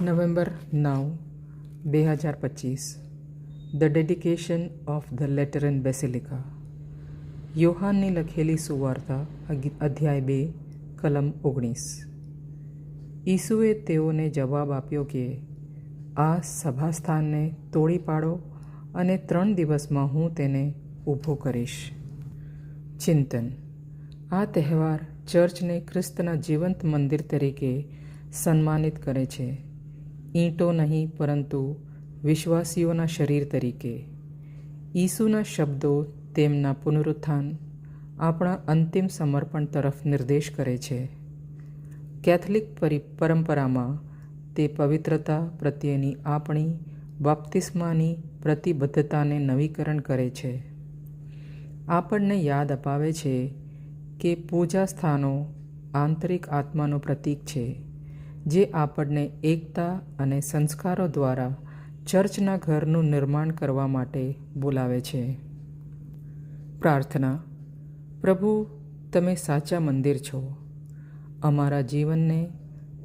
November નવ બે હજાર પચીસ the dedication of the Lateran Basilica યોહાનની લખેલી સુવાર્તા અધ્યાય બે, કલમ ઓગણીસ. ઈસુએ તેઓને જવાબ આપ્યો કે, આ સભાસ્થાનને તોડી પાડો અને ત્રણ દિવસમાં હું તેને ઊભો કરીશ. ચિંતન. આ તહેવાર ચર્ચને ખ્રિસ્તના જીવંત મંદિર તરીકે સન્માનિત કરે છે. ઈંટો નહીં, પરંતુ વિશ્વાસીઓના શરીર તરીકે. ઈસુના શબ્દો તેમના પુનરુત્થાન, આપણા અંતિમ સમર્પણ તરફ નિર્દેશ કરે છે. કેથલિક પરિ, પરંપરામાં તે પવિત્રતા પ્રત્યેની આપણી બાપ્તિસ્માની પ્રતિબદ્ધતાને નવીકરણ કરે છે. આપણને યાદ અપાવે છે કે પૂજા સ્થાનો આંતરિક આત્માનું પ્રતીક છે. જે આપણને એકતા અને સંસ્કારો દ્વારા ચર્ચના ઘરનું નિર્માણ કરવા માટે બોલાવે છે. પ્રાર્થના, પ્રભુ, તમે સાચા મંદિર છો. અમારા જીવનને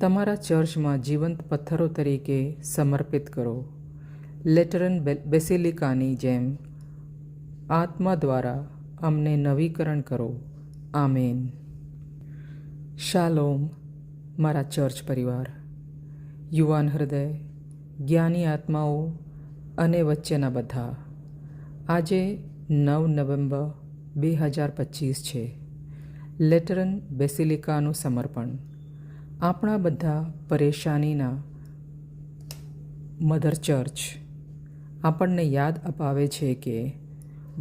તમારા ચર્ચમાં જીવંત પથ્થરો તરીકે સમર્પિત કરો. લેટરન બેસિલિકાની જેમ, આત્મા દ્વારા અમને નવીકરણ કરો. આમેન. શાલોમ મારા ચર્ચ પરિવાર, યુવાન હૃદય, જ્ઞાની આત્માઓ અને વચ્ચેના બધા. આજે નવ નવેમ્બર બે હજાર પચીસ છે. લેટરન બેસિલિકાનું સમર્પણ. આપણા બધા પરેશાનીના મધર ચર્ચ આપણને યાદ અપાવે છે કે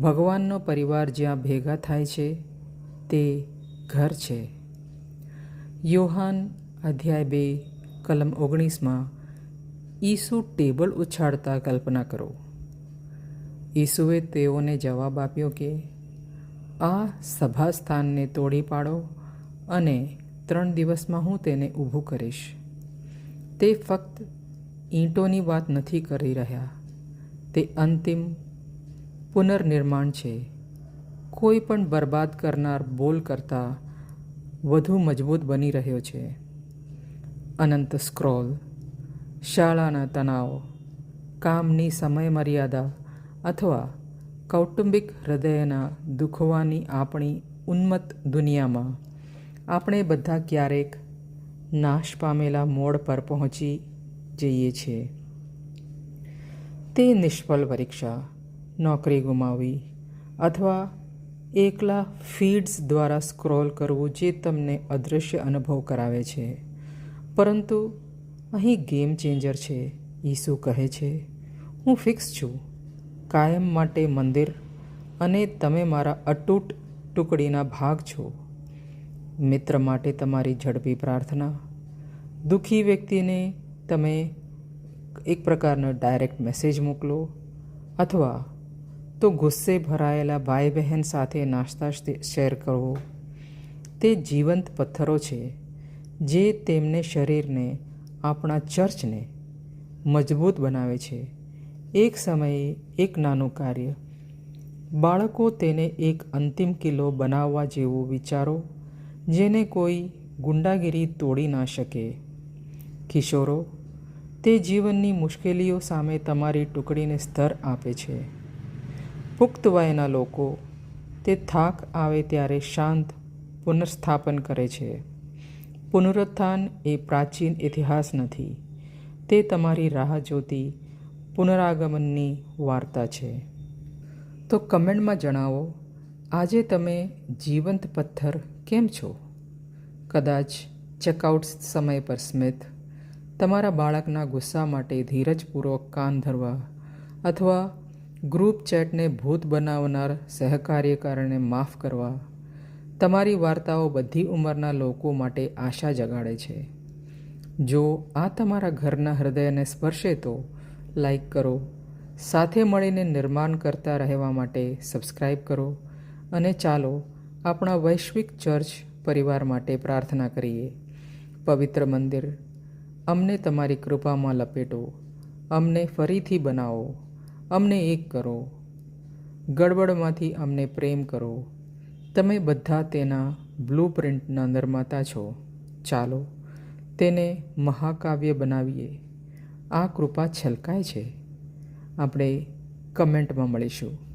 ભગવાનનો પરિવાર જ્યાં ભેગા થાય છે તે ઘર છે. યોહાન અધ્યાય બે, કલમ ઓગણીસમાં, ઈસુ ટેબલ ઉછાળતા કલ્પના કરો. ઈસુએ તેઓને જવાબ આપ્યો કે, આ સભા સ્થાનને તોડી પાડો અને ત્રણ દિવસમાં હું તેને ઊભું કરીશ. તે ફક્ત ઈંટોની વાત નથી કરી રહ્યા. તે અંતિમ પુનર્નિર્માણ છે. કોઈ પણ બરબાદ કરનાર બોલ કરતાં વધુ મજબૂત બની રહ્યો છે. અનંત સ્ક્રોલ શાળાના તણાવ કામની સમયમર્યાદા અથવા કૌટુંબિક હૃદયના દુખવાની આપણી ઉન્મત્ત દુનિયામાં આપણે બધા ક્યારેક નાશ પામેલા મોડ પર પહોંચી જઈએ છીએ તે નિષ્ફળ પરીક્ષા નોકરી ગુમાવવી અથવા એકલા ફીડ્સ દ્વારા સ્ક્રોલ કરવું જે તમને અદૃશ્ય અનુભવ કરાવે છે પરંતુ અહીં ગેમ ચેન્જર છે, ઈસુ કહે છે, હું ફિક્સ છું. કાયમ માટે મંદિર અને તમે મારા અતૂટ ટુકડીના ભાગ છો. મિત્ર માટે તમારી ઝડપી પ્રાર્થના. દુઃખી વ્યક્તિને તમે એક પ્રકારનો ડાયરેક્ટ મેસેજ મોકલો અથવા તો ગુસ્સે ભરાયેલા ભાઈ બહેન સાથે નાસ્તા શેર કરવો. તે જીવંત પથ્થરો છે. જે તેમને શરીરને, આપણા ચર્ચને મજબૂત બનાવે છે. એક સમયે એક નાનું કાર્ય. બાળકો તેને એક અંતિમ કિલ્લો બનાવવા જેવું વિચારો, જેને કોઈ ગુંડાગીરી તોડી ના શકે. કિશોરો, તે જીવનની મુશ્કેલીઓ સામે તમારી ટુકડીને સ્તર આપે છે. પુખ્ત વયના લોકો, તે થાક આવે ત્યારે શાંત પુનર્સ્થાપન કરે છે. પુનરુત્થાન એ પ્રાચીન ઇતિહાસ નથી. તે તમારી રાહ જોતી પુનરાગમનની વાર્તા છે. તો કમેન્ટમાં જણાવો, આજે તમે જીવંત પથ્થર કેમ છો? કદાચ ચેકઆઉટ સમય પર સ્મિત, તમારા બાળકના ગુસ્સા માટે ધીરજપૂર્વક કાન ધરવા, અથવા ગ્રુપ ચેટને ભૂત બનાવનાર સહકાર્યકારને માફ કરવા તમારી વાર્તાઓ બધી ઉંમરના લોકો માટે આશા જગાડે છે. જો આ તમારા ઘરના હૃદયને સ્પર્શે તો લાઈક કરો, સાથે મળીને નિર્માણ કરતા રહેવા માટે સબસ્ક્રાઈબ કરો અને ચાલો આપણા વૈશ્વિક ચર્ચ પરિવાર માટે પ્રાર્થના કરીએ. પવિત્ર મંદિર, અમને તમારી કૃપામાં લપેટો, અમને ફરીથી બનાવો, અમને એક કરો. ગડબડમાંથી અમને પ્રેમ કરો. તમે બધા તેના બ્લુ પ્રિન્ટના નિર્માતા છો. ચાલો તેને મહાકાવ્ય બનાવીએ. આ કૃપા છલકાય છે. આપણે કમેન્ટમાં મળીશું.